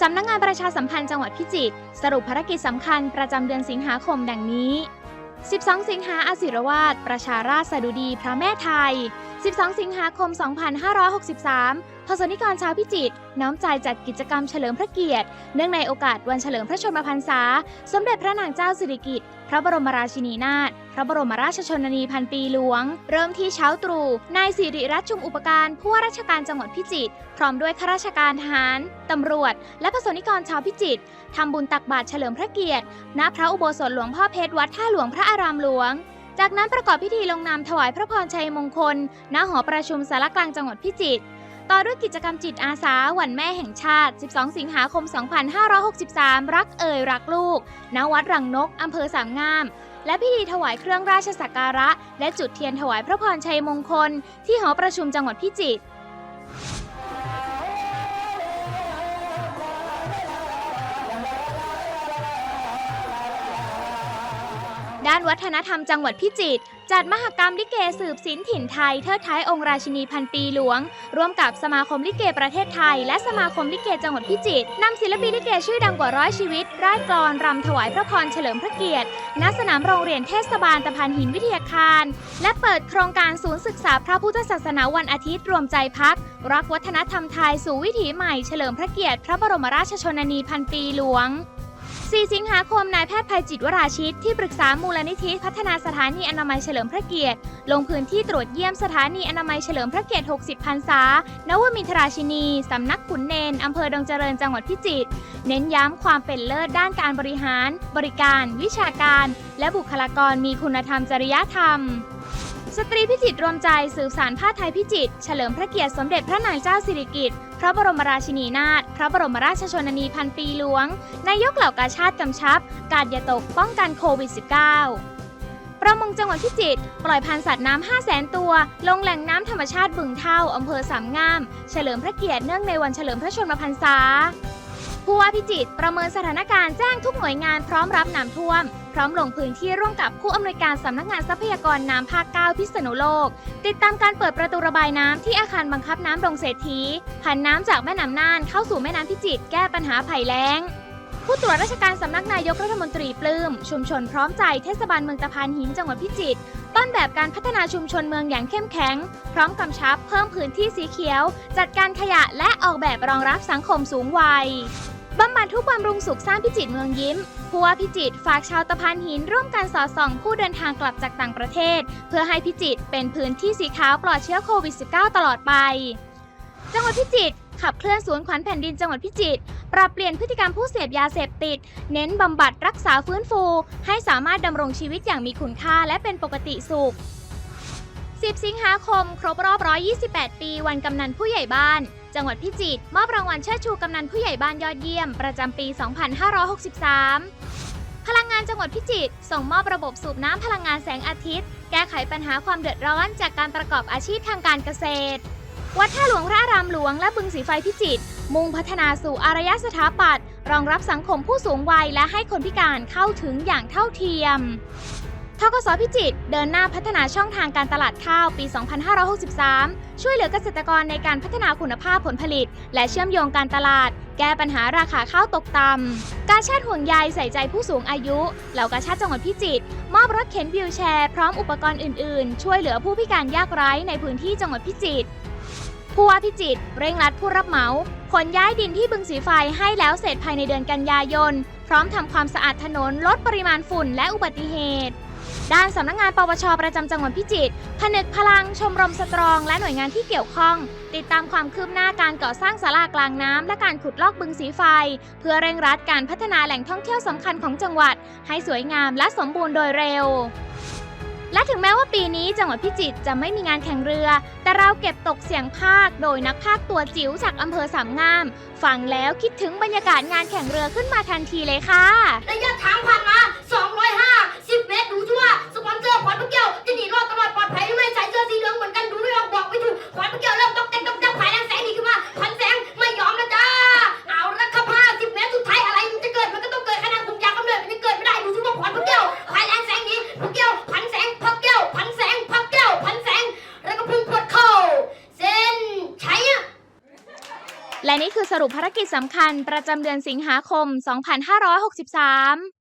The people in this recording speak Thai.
สำนักงานประชาสัมพันธ์จังหวัดพิจิตรสรุปภารกิจสำคัญประจำเดือนสิงหาคมดังนี้ 12 สิงหาอาศิรวาสประชาราชสดุดีพระแม่ไทย 12 สิงหาคม 2563พสนิกรชาวพิจิตรน้อมใจจัดกิจกรรมเฉลิมพระเกียรติ เนื่องในโอกาสวันเฉลิมพระชนมพรรษา สมเด็จพระนางเจ้าสิริกิติ์ พระบรมราชินีนาถ พระบรมราชชนนีพันปีหลวง เริ่มที่เช้าตรู่ นายสิริรัตน์ชุมอุปการผู้ว่าราชการจังหวัดพิจิตร พร้อมด้วยข้าราชการทหาร ตำรวจ และพสนิกรชาวพิจิตรทำบุญตักบาตรเฉลิมพระเกียรติ ณ พระอุโบสถหลวงพ่อเพชรวัดท่าหลวงพระอารามหลวงจากนั้นประกอบพิธีลงนามถวายพระพรชัยมงคล ณ หอประชุมสารกลางจังหวัดพิจิตร ต่อด้วยกิจกรรมจิตอาสาวันแม่แห่งชาติ 12 สิงหาคม 2563 รักเอ่ยรักลูก ณ วัดรังนก อำเภอสามงาม และพิธีถวายเครื่องราชสักการะ และจุดเทียนถวายพระพรชัยมงคล ที่หอประชุมจังหวัดพิจิตร ด้านวัฒนธรรมจังหวัดพิจิตรจัดมหกรรมลิเกสืบศิลป์ถิ่นไทยเทิดท้ายองค์ราชินีพันปีหลวง ร่วมกับสมาคมลิเกประเทศไทย และสมาคมลิเกจังหวัดพิจิตรนำศิลปินลิเกชื่อดังกว่าร้อยชีวิตร่ายกลอนรำถวายพระพรเฉลิมพระเกียรติณสนามโรงเรียนเทศบาลตะพานหินวิทยาคาร และเปิดโครงการศูนย์ศึกษาพระพุทธศาสนาวันอาทิตย์รวมใจพัก รักวัฒนธรรมไทยสู่วิถีใหม่เฉลิมพระเกียรติ พระบรมราชชนนีพันปีหลวง 4 สิงหาคมนายแพทย์ภัยจิตวราชิต ที่ปรึกษามูลนิธิพัฒนาสถานีอนามัยเฉลิมพระเกียรติ ลงพื้นที่ตรวจเยี่ยมสถานีอนามัยเฉลิมพระเกียรติ 60 พรรษา นวมินทราชินี สำนักขุนเนน อำเภอดงเจริญจังหวัดพิจิตร เน้นย้ำความเป็นเลิศด้านการบริหาร บริการ วิชาการ และบุคลากรมีคุณธรรมจริยธรรม สตรีพิจิตรรวมใจสืบสารผ้าไทยพิจิตรเฉลิมพระเกียรติสมเด็จพระนางเจ้าสิริกิติ์พระบรมราชินีนาถพระบรมราชชนนีพันปีหลวง นายกเหล่ากาชาติกำชับ การอย่าตกป้องกันโควิด -19 ประมงจังหวัดพิจิตรปล่อยพันธุ์สัตว์น้ำ5 0 0แสนตัว ลงแหล่งน้ำธรรมชาติบึงเท่าอำเภอสามงาม เฉลิมพระเกียรติเนื่องในวันเฉลิมพระชนมพรรษา ผู้ว่าพิจิตรประเมินสถานการณ์แจ้งทุกหน่วยงานพร้อมรับน้ำท่วม พร้อมลงพื้นที่ร่วมกับผู้อำนวยการสำนักงานทรัพยากรน้ำภาค 9 พิษณุโลก ติดตามการเปิดประตูระบายน้ำที่อาคารบังคับน้ำดงเศรษฐีผันน้ำจากแม่น้ำน่านเข้าสู่แม่น้ำพิจิตรแก้ปัญหาภัยแล้ง ผู้ตรวจราชการสำนักนายกรัฐมนตรีปลื้ม ชุมชนพร้อมใจเทศบาลเมืองตะพานหินจังหวัดพิจิตรต้นแบบการพัฒนาชุมชนเมืองอย่างเข้มแข็ง พร้อมกำชับเพิ่มพื้นที่สีเขียว จัดการขยะและออกแบบรองรับสังคมสูงวัยบำบัดทุกบำรุงสุขสร้างพิจิตรเมืองยิ้มผู้ว่าพิจิตรฝากชาวตะพานหินร่วมกันสอดส่องผู้เดินทางกลับจากต่างประเทศ เพื่อให้พิจิตรเป็นพื้นที่สีขาวปลอดเชื้อโควิด -19 ตลอดไป จังหวัดพิจิตร ขับเคลื่อนศูนย์ขวัญแผ่นดินจังหวัดพิจิตรปรับเปลี่ยนพฤติกรรมผู้เสพยาเสพติด เน้นบำบัดรักษาฟื้นฟู ให้สามารถดำรงชีวิตอย่างมีคุณค่าและเป็นปกติสุข 10 สิงหาคม ครบรอบ 128 ปี วันกำนันผู้ใหญ่บ้าน จังหวัดพิจิตรมอบรางวัลเชิดชูกำนันผู้ใหญ่บ้านยอดเยี่ยม ประจำปี 2563 พลังงานจังหวัดพิจิตรส่งมอบระบบสูบน้ำพลังงานแสงอาทิตย์ แก้ไขปัญหาความเดือดร้อนจากการประกอบอาชีพทางการเกษตร วัดท่าหลวงพระรามหลวงและบึงสีไฟพิจิตรมุ่งพัฒนาสู่อารยสถาปัตย์รองรับสังคมผู้สูงวัยและให้คนพิการเข้าถึงอย่างเท่าเทียมทกสพิจิตรเดินหน้าพัฒนาช่องทางการตลาดข้าวปี 2563 ช่วยเหลือเกษตรกรในการพัฒนาคุณภาพผลผลิต และเชื่อมโยงการตลาด แก้ปัญหาราคาข้าวตกต่ำ การชาติห่วงใยใส่ใจผู้สูงอายุ เหล่ากาชาติจังหวัดพิจิตรมอบรถเข็นวิวแชร์พร้อมอุปกรณ์อื่นๆ ช่วยเหลือผู้พิการยากไร้ในพื้นที่จังหวัดพิจิตร ผู้ว่าพิจิตรเร่งรัดผู้รับเหมาขนย้ายดินที่บึงสีไฟให้แล้วเสร็จภายในเดือนกันยายน พร้อมทำความสะอาดถนนลดปริมาณฝุ่นและอุบัติเหตุ ด้านสำนักงานปวชประจำจังหวัดพิจิตรผนึกพลังชมรมสตรอง และหน่วยงานที่เกี่ยวข้อง ติดตามความคืบหน้าการก่อสร้างศาลากลางน้ำและการขุดลอกบึงสีไฟ เพื่อเร่งรัดการพัฒนาแหล่งท่องเที่ยวสำคัญของจังหวัด ให้สวยงามและสมบูรณ์โดยเร็ว และถึงแม้ว่าปีนี้จังหวัดพิจิตรจะไม่มีงานแข่งเรือ แต่เราเก็บตกเสียงภาคโดยนักภาคตัวจิ๋วจากอำเภอสามงาม ฟังแล้วคิดถึงบรรยากาศงานแข่งเรือขึ้นมาทันทีเลยค่ะระยะทางผ่านมา และนี่คือสรุปภารกิจสำคัญประจำเดือนสิงหาคม 2563